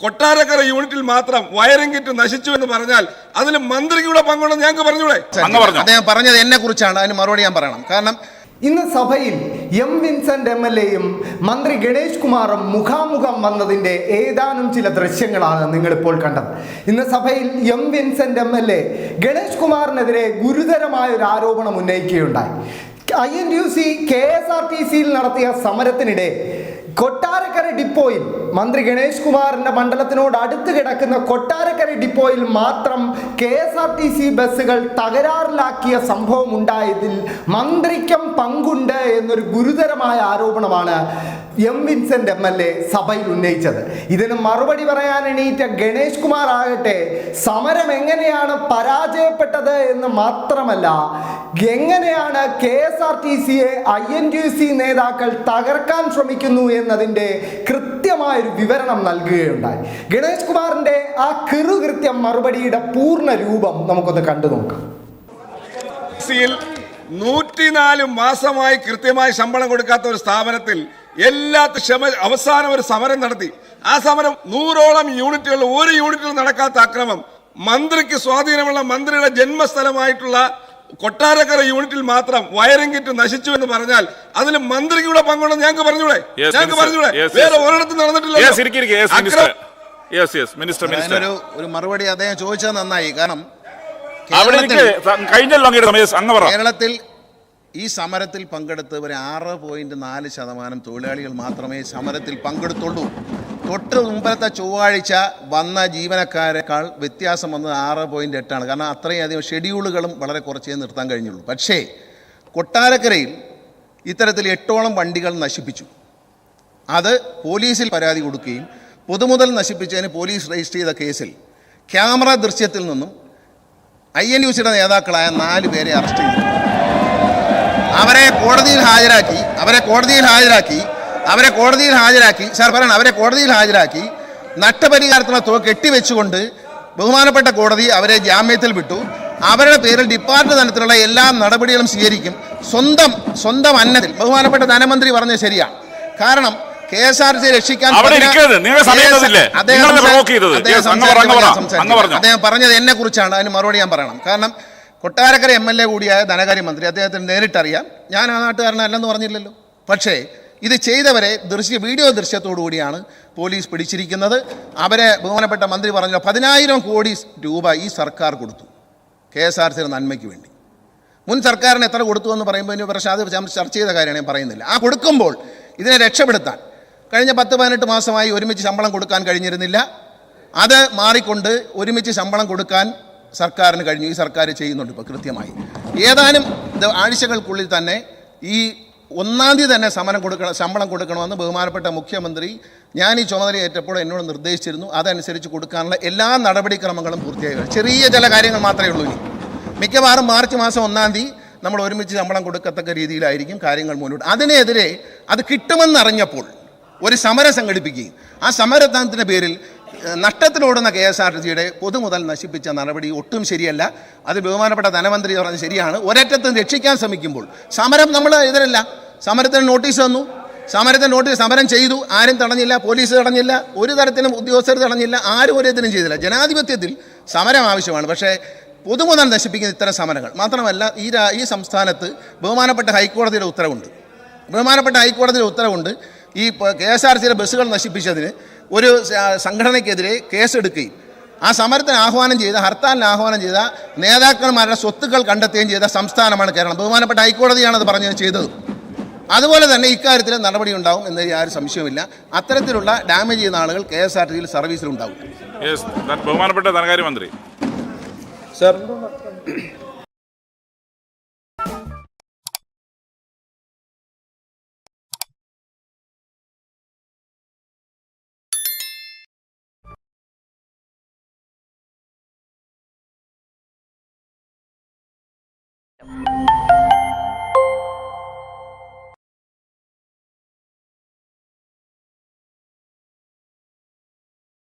കൊട്ടാരക്കര യൂണിറ്റിൽ മാത്രം wiring kit നശിച്ചു എന്ന് പറഞ്ഞാൽ അതിൽ മന്ത്രിക്ക് ഇവിടെ പങ്കുണ്ടെന്ന് ഞങ്ങൾക്ക് പറഞ്ഞൂടെ അങ്ങ് അദ്ദേഹം പറഞ്ഞത് എന്നെ കുറിച്ചാണ് അതിന് മറുപടി ഞാൻ പറയണം. കാരണം ഇന്ന് സഭയിൽ എം വിൻസെന്റ് എം എൽ എയും മന്ത്രി ഗണേഷ് കുമാറും മുഖാമുഖം വന്നതിന്റെ ഏതാനും ചില ദൃശ്യങ്ങളാണ് നിങ്ങളിപ്പോൾ കണ്ടത്. ഇന്ന് സഭയിൽ M Vincent M L A Ganesh കുമാറിനെതിരെ ഗുരുതരമായ ഒരു ആരോപണം ഉന്നയിക്കുകയുണ്ടായി. I N U C K S R T സിയിൽ നടത്തിയ സമരത്തിനിടെ കൊട്ടാരക്കര ഡിപ്പോയിൽ മന്ത്രി ഗണേഷ് കുമാറിന്റെ മണ്ഡലത്തിനോട് അടുത്ത് കിടക്കുന്ന കൊട്ടാരക്കര ഡിപ്പോയിൽ മാത്രം K S R T C ബസ്സുകൾ തകരാറിലാക്കിയ സംഭവം ഉണ്ടായതിൽ മന്ത്രിക്കും പങ്കുണ്ട് എന്നൊരു ഗുരുതരമായ ആരോപണമാണ് M Vincent M L A സഭയിൽ ഉന്നയിച്ചത്. ഇതിന് മറുപടി പറയാൻ എണീറ്റ ഗണേഷ് കുമാർ ആകട്ടെ സമരം എങ്ങനെയാണ് പരാജയപ്പെട്ടത് എന്ന് മാത്രമല്ല എങ്ങനെയാണ് കെ എസ് ആർ ടി സിയെ ഐ എൻ ടി സി നേതാക്കൾ തകർക്കാൻ ശ്രമിക്കുന്നു എന്നതിന്റെ കൃത്യമായൊരു വിവരണം നൽകുകയുണ്ടായി. ഗണേഷ് കുമാറിന്റെ ആ കിറുകൃത്യം മറുപടിയുടെ പൂർണ രൂപം നമുക്കൊന്ന് കണ്ടു നോക്കാം. നൂറ്റിനാല് മാസമായി കൃത്യമായി ശമ്പളം കൊടുക്കാത്ത ഒരു സ്ഥാപനത്തിൽ എല്ലാ ക്ഷമ അവസാനം ഒരു സമരം നടത്തി. ആ സമരം നൂറോളം യൂണിറ്റുകൾ ഒരു യൂണിറ്റിൽ നടക്കാത്ത അക്രമം. മന്ത്രിക്ക് സ്വാധീനമുള്ള മന്ത്രിയുടെ ജന്മസ്ഥലമായിട്ടുള്ള കൊട്ടാരക്കര യൂണിറ്റിൽ മാത്രം വയറിംഗ് കിറ്റ് നശിച്ചു എന്ന് പറഞ്ഞാൽ അതിൽ മന്ത്രിക്ക് കൂടെ പങ്കുണ്ടെന്ന് ഞങ്ങൾക്ക് പറഞ്ഞൂടെ? ഞങ്ങൾക്ക് പറഞ്ഞൂടെ. വേറെ ഒരിടത്തും നടന്നിട്ടില്ല yes ഇരിക്കിരിക്കെ yes minister yes yes minister minister അതിനൊരു ഒരു മറുപടി അദ്ദേഹം ചോദിച്ചത് നന്നായി. കാരണം കേരളത്തിൽ ഈ സമരത്തിൽ പങ്കെടുത്തവർ ആറ് പോയിന്റ് നാല് ശതമാനം തൊഴിലാളികൾ മാത്രമേ സമരത്തിൽ പങ്കെടുത്തുള്ളൂ. തൊട്ട് മുമ്പത്തെ ചൊവ്വാഴ്ച വന്ന ജീവനക്കാരെക്കാൾ വ്യത്യാസം വന്നത് ആറ് പോയിന്റ് എട്ടാണ്. കാരണം അത്രയും അധികം ഷെഡ്യൂളുകളും വളരെ കുറച്ചേ നിർത്താൻ കഴിഞ്ഞുള്ളൂ. പക്ഷേ കൊട്ടാരക്കരയിൽ ഇത്തരത്തിൽ എട്ടോളം വണ്ടികൾ നശിപ്പിച്ചു. അത് പോലീസിൽ പരാതി കൊടുക്കുകയും പൊതുമുതൽ നശിപ്പിച്ചതിന് പോലീസ് രജിസ്റ്റർ ചെയ്ത കേസിൽ ക്യാമറ ദൃശ്യത്തിൽ നിന്നും ഐ എൻ യു സിയുടെ നേതാക്കളായ നാല് പേരെ അറസ്റ്റ് ചെയ്തു. അവരെ കോടതിയിൽ ഹാജരാക്കി അവരെ കോടതിയിൽ ഹാജരാക്കി അവരെ കോടതിയിൽ ഹാജരാക്കി സാർ പറയണം അവരെ കോടതിയിൽ ഹാജരാക്കി നഷ്ടപരിഹാരത്തിനുള്ള തുക കെട്ടിവെച്ചുകൊണ്ട് ബഹുമാനപ്പെട്ട കോടതി അവരെ ജാമ്യത്തിൽ വിട്ടു. അവരുടെ പേരിൽ ഡിപ്പാർട്ട്മെന്റ് തലത്തിലുള്ള എല്ലാ നടപടികളും സ്വീകരിക്കും. സ്വന്തം സ്വന്തം അന്നത്തിൽ. ബഹുമാനപ്പെട്ട ധനമന്ത്രി പറഞ്ഞത് ശരിയാണ് കാരണം കെ എസ് ആർ സി രക്ഷിക്കാൻ. അദ്ദേഹം പറഞ്ഞത് എന്നെ കുറിച്ചാണ് അതിന് മറുപടി ഞാൻ പറയണം. കാരണം കൊട്ടാരക്കര എം എൽ എ കൂടിയായ ധനകാര്യമന്ത്രി അദ്ദേഹത്തിന് നേരിട്ടറിയാം. ഞാൻ ആ നാട്ടുകാരനല്ലെന്ന് പറഞ്ഞില്ലല്ലോ. പക്ഷേ ഇത് ചെയ്തവരെ ദൃശ്യ വീഡിയോ ദൃശ്യത്തോടു കൂടിയാണ് പോലീസ് പിടിച്ചിരിക്കുന്നത്. അവരെ ബഹുമാനപ്പെട്ട മന്ത്രി പറഞ്ഞു പതിനായിരം കോടി രൂപ ഈ സർക്കാർ കൊടുത്തു. കെ എസ് ആർ സിയുടെ നന്മയ്ക്ക് വേണ്ടി. മുൻ സർക്കാരിന് എത്ര കൊടുത്തു എന്ന് പറയുമ്പോൾ ഇനി പ്രശ്നം അത് ചർച്ച ചെയ്ത കാര്യമാണ് ഞാൻ പറയുന്നില്ല. ആ കൊടുക്കുമ്പോൾ ഇതിനെ രക്ഷപ്പെടുത്താൻ കഴിഞ്ഞ പത്ത് പതിനെട്ട് മാസമായി ഒരുമിച്ച് ശമ്പളം കൊടുക്കാൻ കഴിഞ്ഞിരുന്നില്ല. അത് മാറിക്കൊണ്ട് ഒരുമിച്ച് ശമ്പളം കൊടുക്കാൻ സർക്കാരിന് കഴിഞ്ഞു. ഈ സർക്കാർ ചെയ്യുന്നുണ്ട് ഇപ്പോൾ കൃത്യമായി. ഏതാനും ആഴ്ചകൾക്കുള്ളിൽ തന്നെ ഈ ഒന്നാം തീയതി തന്നെ സമരം കൊടുക്കണം ശമ്പളം കൊടുക്കണമെന്ന് ബഹുമാനപ്പെട്ട മുഖ്യമന്ത്രി ഞാൻ ഈ ചുമതല ഏറ്റപ്പോൾ എന്നോട് നിർദ്ദേശിച്ചിരുന്നു. അതനുസരിച്ച് കൊടുക്കാനുള്ള എല്ലാ നടപടിക്രമങ്ങളും പൂർത്തിയായി. ചെറിയ ചില കാര്യങ്ങൾ മാത്രമേ ഉള്ളൂ ഇനി. മിക്കവാറും മാർച്ച് മാസം ഒന്നാം തീയതി നമ്മൾ ഒരുമിച്ച് ശമ്പളം കൊടുക്കത്തക്ക രീതിയിലായിരിക്കും കാര്യങ്ങൾ മുന്നോട്ട്. അതിനെതിരെ അത് കിട്ടുമെന്നറിഞ്ഞപ്പോൾ ഒരു സമരം സംഘടിപ്പിക്കുകയും ആ സമരത്തിന്റെ പേരിൽ നഷ്ടത്തിലോടുന്ന കെ എസ് ആർ ടി സിയുടെ പൊതുമുതൽ നശിപ്പിച്ച നടപടി ഒട്ടും ശരിയല്ല. അത് ബഹുമാനപ്പെട്ട ധനമന്ത്രി പറഞ്ഞത് ശരിയാണ്. ഒരറ്റത്ത് രക്ഷിക്കാൻ ശ്രമിക്കുമ്പോൾ സമരം നമ്മൾ എതിരല്ല. സമരത്തിന് നോട്ടീസ് തന്നു. സമരത്തിന് നോട്ടീസ് സമരം ചെയ്തു. ആരും തടഞ്ഞില്ല പോലീസ് തടഞ്ഞില്ല ഒരു തരത്തിലും ഉദ്യോഗസ്ഥർ തടഞ്ഞില്ല ആരും ഒരു ചെയ്തില്ല. ജനാധിപത്യത്തിൽ സമരം ആവശ്യമാണ്. പക്ഷേ പൊതുമുതൽ നശിപ്പിക്കുന്ന ഇത്തരം സമരങ്ങൾ മാത്രമല്ല ഈ ഈ സംസ്ഥാനത്ത് ബഹുമാനപ്പെട്ട ഹൈക്കോടതിയുടെ ഉത്തരവുണ്ട്. ബഹുമാനപ്പെട്ട ഹൈക്കോടതിയുടെ ഉത്തരവുണ്ട് ഈ കെ എസ് ആർ സിയിലെ ബസ്സുകൾ നശിപ്പിച്ചതിന് ഒരു സംഘടനയ്ക്കെതിരെ കേസെടുക്കുകയും ആ സമരത്തിന് ആഹ്വാനം ചെയ്ത ഹർത്താലിന് ആഹ്വാനം ചെയ്ത നേതാക്കന്മാരുടെ സ്വത്തുക്കൾ കണ്ടെത്തുകയും ചെയ്ത സംസ്ഥാനമാണ് കേരളം. ബഹുമാനപ്പെട്ട ഹൈക്കോടതിയാണ് അത് പറഞ്ഞു ചെയ്തത്. അതുപോലെ തന്നെ ഇക്കാര്യത്തിൽ നടപടി ഉണ്ടാവും എന്ന യാതൊരു സംശയമില്ല അത്തരത്തിലുള്ള ഡാമേജ് ചെയ്യുന്ന ആളുകൾ കെ എസ് ആർ ടി സിയിൽ സർവീസിലുണ്ടാവും. യെസ് ബഹുമാനപ്പെട്ട ധനകാര്യമന്ത്രി. Sir you.